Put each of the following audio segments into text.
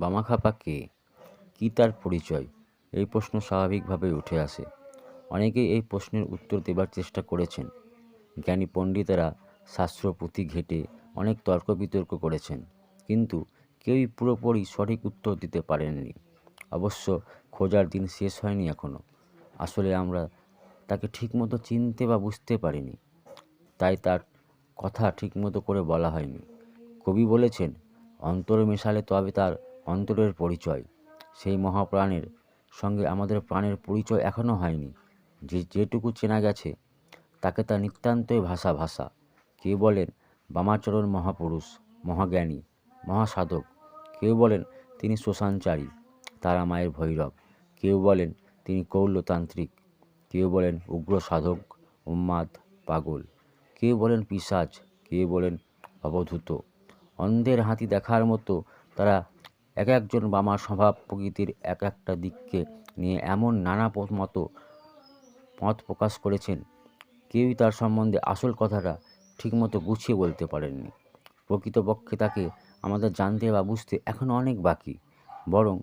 বামাখাপা কে কী তার পরিচয়? এই প্রশ্ন স্বাভাবিকভাবেই উঠে আসে। অনেকেই এই প্রশ্নের উত্তর দেবার চেষ্টা করেছেন। জ্ঞানী পণ্ডিতেরা শাস্ত্র পুঁথি ঘেঁটে অনেক তর্ক বিতর্ক করেছেন, কিন্তু কেউই পুরোপুরি সঠিক উত্তর দিতে পারেননি। অবশ্য খোঁজার দিন শেষ হয়নি এখনও আসলে আমরা তাকে ঠিকমতো চিনতে বা বুঝতে পারিনি। তাই তার কথা ঠিকমতো করে বলা হয়নি। কবি বলেছেন, অন্তর মেশালে তবে তার অন্তরের পরিচয়। সেই মহাপ্রাণের সঙ্গে আমাদের প্রাণের পরিচয় এখনও হয়নি। যে যেটুকু চেনা গেছে, তাকে তা নিতান্তই ভাষা ভাষা। কেউ বলেন বামাচরণ মহাপুরুষ, মহাজ্ঞানী, মহাসাধক? কেউ বলেন তিনি শ্মশানচারী তারা মায়ের ভৈরব। কেউ বলেন তিনি কৌলতান্ত্রিক। কেউ বলেন উগ্র সাধক উম্মাদ, পাগল। কেউ বলেন পিসাজ কেউ বলেন অবধূত। অন্ধের হাতি দেখার মতো তারা এক একজন বামার স্বভাব প্রকৃতির এক একটা দিককে নিয়ে এমন নানা প- মতো মত প্রকাশ করেছেন। কেউই তার সম্বন্ধে আসল কথাটা ঠিকমতো গুছিয়ে বলতে পারেননি। প্রকৃতপক্ষে তাকে আমাদের জানতে বা বুঝতে এখনও অনেক বাকি। বরং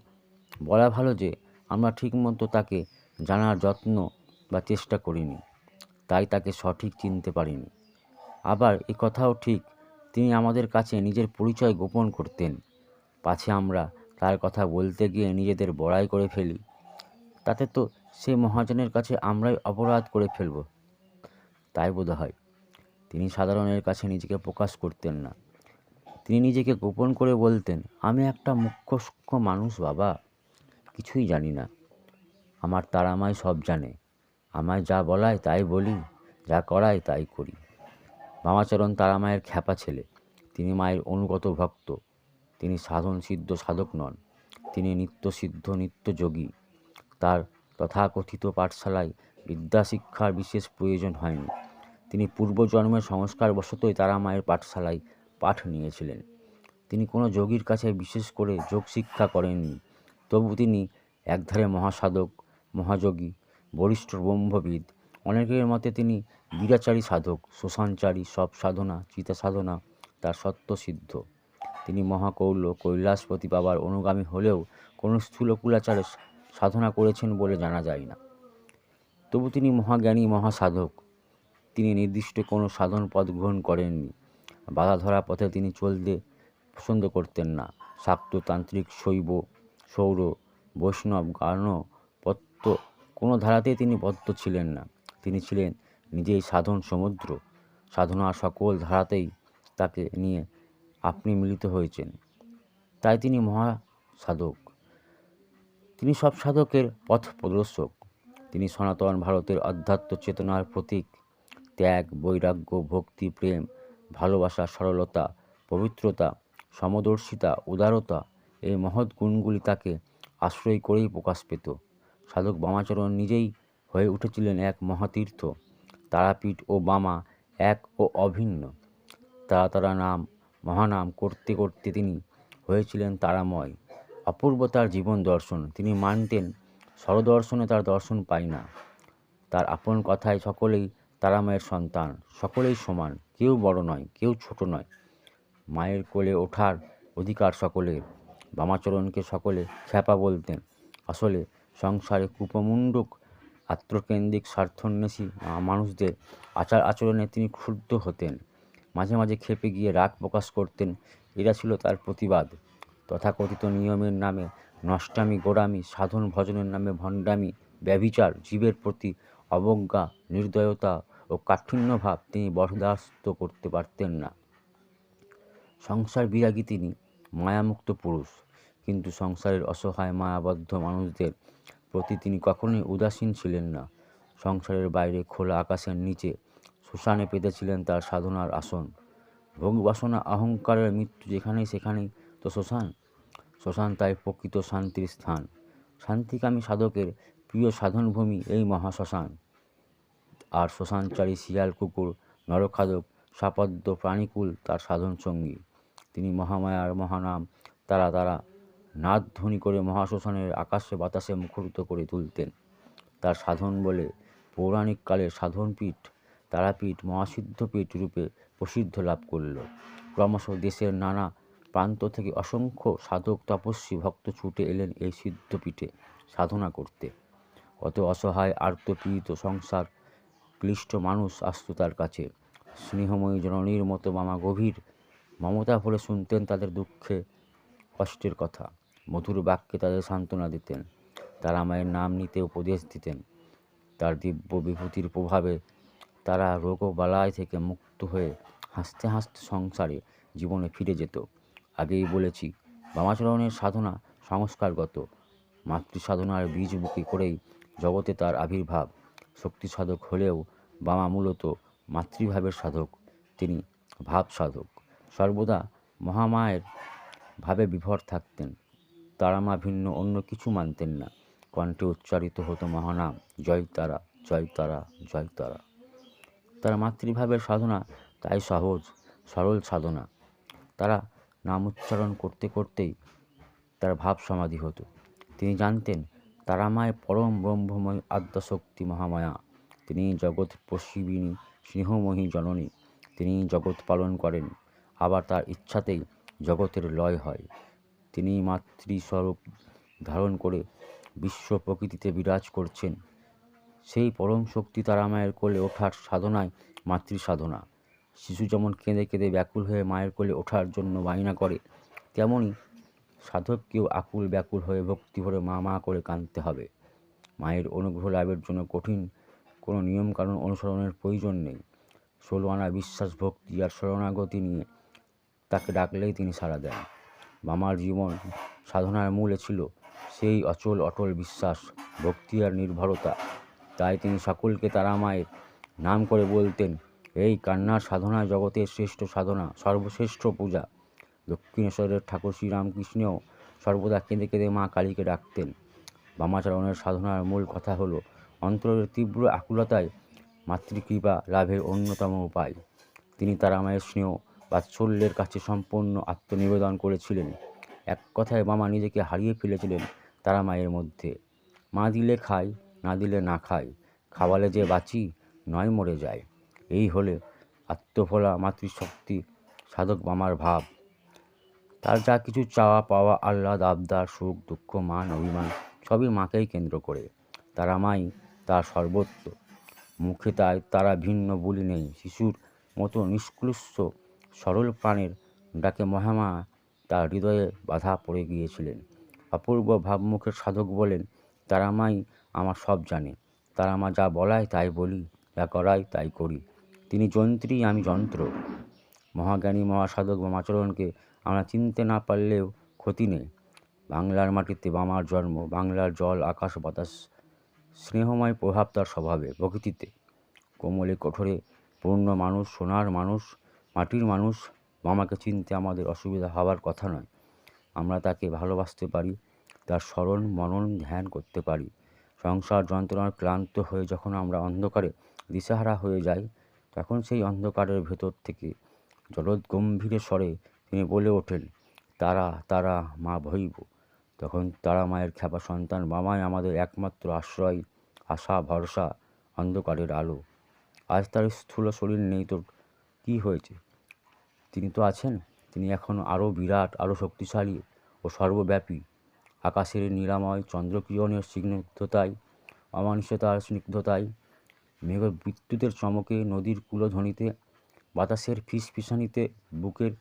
বলা ভালো যে, আমরা ঠিকমতো তাকে জানার যত্ন বা চেষ্টা করিনি। তাই তাকে সঠিক চিনতে পারিনি। আবার এ কথাও ঠিক। তিনি আমাদের কাছে নিজের পরিচয় গোপন করতেন। পাছে আমরা তার কথা বলতে গিয়ে নিজেদের বড়াই করে ফেলি। তাতে তো সে মহাজনের কাছে আমরাই অপরাধ করে ফেলব। তাই বোধ হয় তিনি সাধারণের কাছে নিজেকে প্রকাশ করতেন না। তিনি নিজেকে গোপন করে বলতেন, আমি একটা মুখ্য সূক্ষ্ম মানুষ, বাবা। কিছুই জানি না। আমার তারা আমায় সব জানে। আমায় যা বলায় তাই বলি, যা করায় তাই করি। মামাচরণ তারা মায়ের খ্যাপা ছেলে। তিনি মায়ের অনুগত ভক্ত। তিনি সাধন সিদ্ধ সাধক নন। তিনি নিত্য সিদ্ধ নিত্য যোগী তার তথাকথিত পাঠশালায় বিদ্যা শিক্ষার বিশেষ প্রয়োজন হয়নি। তিনি পূর্বজন্মের সংস্কারবশতই তারা মায়ের পাঠশালায় পাঠ নিয়েছিলেন। তিনি কোনো যোগীর কাছে বিশেষ করে যোগ শিক্ষা করেননি। তবু তিনি একধারে মহাসাধক, মহাযোগী, বরিষ্ঠ ব্রহ্মবিদ, অনেকের মতে তিনি বীরাচারী সাধক শ্মশানচারী সব সাধনা চিতা সাধনা তার সত্য সিদ্ধ। তিনি মহাকৌল কৈলাসপতি বাবার অনুগামী হলেও কোনো স্থূল কুলাচারে সাধনা করেছেন বলে জানা যায় না। তবু তিনি মহাজ্ঞানী, মহাসাধক। তিনি নির্দিষ্ট কোনো সাধন পথ গ্রহণ করেননি। বাধা ধরা পথে তিনি চলতে পছন্দ করতেন না। শাক্ততান্ত্রিক শৈব, সৌর, বৈষ্ণব, গার্ণ, পত্ত, কোনো ধারাতেই তিনি বদ্ধ ছিলেন না। তিনি ছিলেন নিজেই সাধন সমুদ্র। সাধনা সকল ধারাতেই তাকে নিয়ে আপনি মিলিত হয়েছেন। তাই তিনি মহা সাধক তিনি সব সাধকের পথ প্রদর্শক। তিনি সনাতন ভারতের আধ্যাত্ম চেতনার প্রতীক। ত্যাগ, বৈরাগ্য, ভক্তি, প্রেম, ভালোবাসা, সরলতা, পবিত্রতা, সমদর্শিতা, উদারতা এই মহৎ গুণগুলি তাকে আশ্রয় করেই প্রকাশ পেত। সাধক বামাচরণ নিজেই হয়ে উঠেছিলেন এক মহাতীর্থ। তারাপীঠ ও বামা এক ও অভিন্ন। তারা তারা নাম মহানাম করতে করতে তিনি হয়েছিলেন তারাময়। অপূর্ব তার জীবন দর্শন। তিনি মানতেন, স্বরদর্শনে তার দর্শন পাই না। তার আপন কথায় সকলেই তারামায়ের সন্তান, সকলেই সমান। কেউ বড় নয়, কেউ ছোট নয়। মায়ের কোলে ওঠার অধিকার সকলের। বামাচরণকে সকলে খ্যাপা বলতেন। আসলে সংসারে কুপমুণ্ডক, আত্মকেন্দ্রিক স্বার্থন্বেষী মানুষদের আচার আচরণে তিনি ক্ষুব্ধ হতেন। মাঝে মাঝে ক্ষেপে গিয়ে রাগ প্রকাশ করতেন। এরা ছিল তার প্রতিবাদ। তথাকথিত নিয়মের নামে নষ্টামি, গোড়ামি, সাধন ভজনের নামে ভণ্ডামি, ব্যভিচার, জীবের প্রতি অবজ্ঞা, নির্দয়তা ও কাঠিন্য ভাব তিনি বরদাস্ত করতে পারতেন না। সংসার বিরাগী তিনি, মায়ামুক্ত পুরুষ। কিন্তু সংসারের অসহায়, মায়াবদ্ধ মানুষদের প্রতি তিনি কখনোই উদাসীন ছিলেন না। সংসারের বাইরে খোলা আকাশের নিচে শ্মশানে পেতেছিলেন তার সাধনার আসন। ভোগ বাসনা, অহংকারের মৃত্যু যেখানেই সেখানেই। তো শ্মশান শ্মশান তাই প্রকৃত শান্তির স্থান। শান্তিকামী সাধকের প্রিয় সাধনভূমি এই মহাশ্মশান আর শ্মশানচারী শিয়াল, কুকুর, নরখাদক সাপদ্য প্রাণীকুল তার সাধন সঙ্গী। তিনি মহামায়ার, মহানাম, তারা তারা নাদ ধ্বনি করে মহাশ্মশানের আকাশে বাতাসে মুখরিত করে তুলতেন। তার সাধন বলে পৌরাণিক কালের সাধনপীঠ তারাপীঠ মহাসিদ্ধপীঠ রূপে প্রসিদ্ধ লাভ করল। ক্রমশ দেশের নানা প্রান্ত থেকে অসংখ্য সাধক তপস্বী ভক্ত ছুটে এলেন এই সিদ্ধপীঠে সাধনা করতে। কত অসহায়, আর্তপীড়িত সংসার, ক্লিষ্ট মানুষ আসতো তার কাছে। স্নেহময়ী জননীর মতো মামা গভীর মমতা ভরে শুনতেন তাদের দুঃখে কষ্টের কথা। মধুর বাক্যে তাদের সান্ত্বনা দিতেন। তারা মায়ের নাম নিতে উপদেশ দিতেন। তার দিব্য বিভূতির প্রভাবে তারা রোগ ও বালায় থেকে মুক্ত হয়ে হাসতে হাসতে সংসারে জীবনে ফিরে যেত। আগেই বলেছি, বামাচরণের সাধনা সংস্কারগত। মাতৃ সাধনার বীজ বুকে করেই জগতে তার আবির্ভাব। শক্তি সাধক হলেও বামা মূলত মাতৃভাবের সাধক, তিনি ভাব সাধক সর্বদা মহামায়ের ভাবে বিভর থাকতেন তারা মা ভিন্ন অন্য কিছু মানতেন না। কণ্ঠে উচ্চারিত হতো মহানাম, জয় তারা জয় তারা জয় তারা। তার মাতৃভাবের সাধনা তাই সহজ, সরল সাধনা। তারা নাম উচ্চারণ করতে করতেই তার ভাব সমাধি হতো। তিনি জানতেন তারা মায়ের পরম ব্রহ্মময় আদ্যাশক্তি মহামায়া। তিনি জগৎ প্রসিবিনী স্নেহময়ী জননী। তিনি জগৎ পালন করেন। আবার তার ইচ্ছাতেই জগতের লয় হয়। তিনি মাতৃস্বরূপ ধারণ করে বিশ্ব প্রকৃতিতে বিরাজ করছেন। সেই পরম শক্তি তারা মায়ের কোলে ওঠার সাধনায় মাতৃ সাধনা শিশু যেমন কেঁদে কেঁদে ব্যাকুল হয়ে মায়ের কোলে ওঠার জন্য বায়না করে তেমনই সাধককেও আকুল ব্যাকুল হয়ে ভক্তি ভরে মা মা করে কাঁদতে হবে। মায়ের অনুগ্রহ লাভের জন্য কঠিন কোনো নিয়মকানুন অনুসরণের প্রয়োজন নেই। ষোলো আনা বিশ্বাস, ভক্তি আর শরণাগতি নিয়ে তাকে ডাকলেই তিনি সাড়া দেন। মামার জীবন সাধনার মূলে ছিল সেই অচল অটল বিশ্বাস, ভক্তি আর নির্ভরতা। তাই তিনি সকলকে তারা মায়ের নাম করে বলতেন, এই কান্নার সাধনা জগতের শ্রেষ্ঠ সাধনা, সর্বশ্রেষ্ঠ পূজা। দক্ষিণেশ্বরের ঠাকুর শ্রীরামকৃষ্ণও সর্বদা কেঁদে কেঁদে মা কালীকে ডাকতেন। বামাচরণের সাধনার মূল কথা হলো, অন্তরের তীব্র আকুলতায় মাতৃকৃপা লাভের অন্যতম উপায়। তিনি তারা মায়ের স্নেহ বাৎসল্যের কাছে সম্পূর্ণ আত্মনিবেদন করেছিলেন। এক কথায় মামা নিজেকে হারিয়ে ফেলেছিলেন তারা মায়ের মধ্যে। মা দিলে খাই না দিলে না খাই। খাওয়ালে যে বাঁচি, নয় মরে যায়। এই হলে আত্মভোলা মাতৃশক্তি, সাধক মামার ভাব। তার যা কিছু চাওয়া পাওয়া, আহ্লাদ, আবদার, সুখ, দুঃখ, মান, অভিমান, সবই মাকেই কেন্দ্র করে। তারা মাই তার সর্বত্র। মুখে তাই তারা ভিন্ন বলি নেই। শিশুর মতো নিষ্কলুষ্য, সরল প্রাণের ডাকে মহামা তার হৃদয়ে বাধা পড়ে গিয়েছিলেন। অপূর্ব ভাবমুখের সাধক বলেন, তারা মাই আমার সব জানে। তারা আমার যা বলায় তাই বলি, যা করায় তাই করি। তিনি যন্ত্রী, আমি যন্ত্র। মহাজ্ঞানী, মহাসাধক বামাচরণকে আমরা চিনতে না পারলেও ক্ষতি নেই। বাংলার মাটিতে বামার জন্ম, বাংলার জল, আকাশ বাতাস, স্নেহময় প্রভাব তার স্বভাবে, প্রকৃতিতে। কোমলে, কঠোরে, পূর্ণ মানুষ, সোনার মানুষ, মাটির মানুষ মামাকে চিনতে আমাদের অসুবিধা হওয়ার কথা নয়। আমরা তাকে ভালোবাসতে পারি, তার স্মরণ, মনন, ধ্যান করতে পারি। সংসার যন্ত্রণার ক্লান্ত হয়ে যখন আমরা অন্ধকারে দিশাহারা হয়ে যাই, তখন সেই অন্ধকারের ভেতর থেকে জলদ গম্ভীরে স্বরে তিনি বলে ওঠেন, তারা তারা মা ভৈব। তখন তারা মায়ের খ্যাপা সন্তান মামাই আমাদের একমাত্র আশ্রয়, আশা, ভরসা, অন্ধকারের আলো। আজ তার স্থূল শরীর নেই তো কী হয়েছে? তিনি তো আছেন, তিনি এখনও আরও বিরাট আরও শক্তিশালী ও সর্বব্যাপী। আকাশের নিরাময় চন্দ্রকিরণের স্নিগ্ধতায়, অমানুষতার স্নিগ্ধতায়, মেঘ বিদ্যুতের চমকে নদীর কুলধ্বনিতে, বাতাসের ফিসফিসানিতে বুকের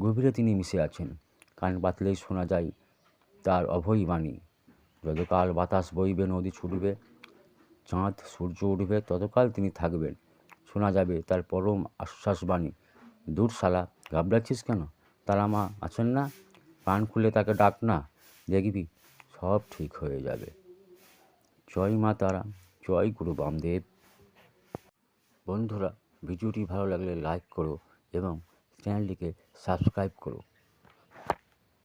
গভীরে তিনি মিশে আছেন। কান পাতলেই শোনা যায় তার অভয় বাণী, যতকাল বাতাস বইবে নদী ছুটবে, চাঁদ সূর্য উঠবে, ততকাল তিনি থাকবেন। শোনা যাবে তার পরম আশ্বাসবাণী দূর শালা, ঘাবড়াচ্ছিস কেন? তারা মা আছেন না? কান খুলে তাকে ডাক না। দেখবি সব ঠিক হয়ে যাবে। জয় মা তারা, জয় গুরু বামদেব। বন্ধুরা, ভিডিওটি ভালো লাগলে লাইক করো এবং চ্যানেলটিকে সাবস্ক্রাইব করো।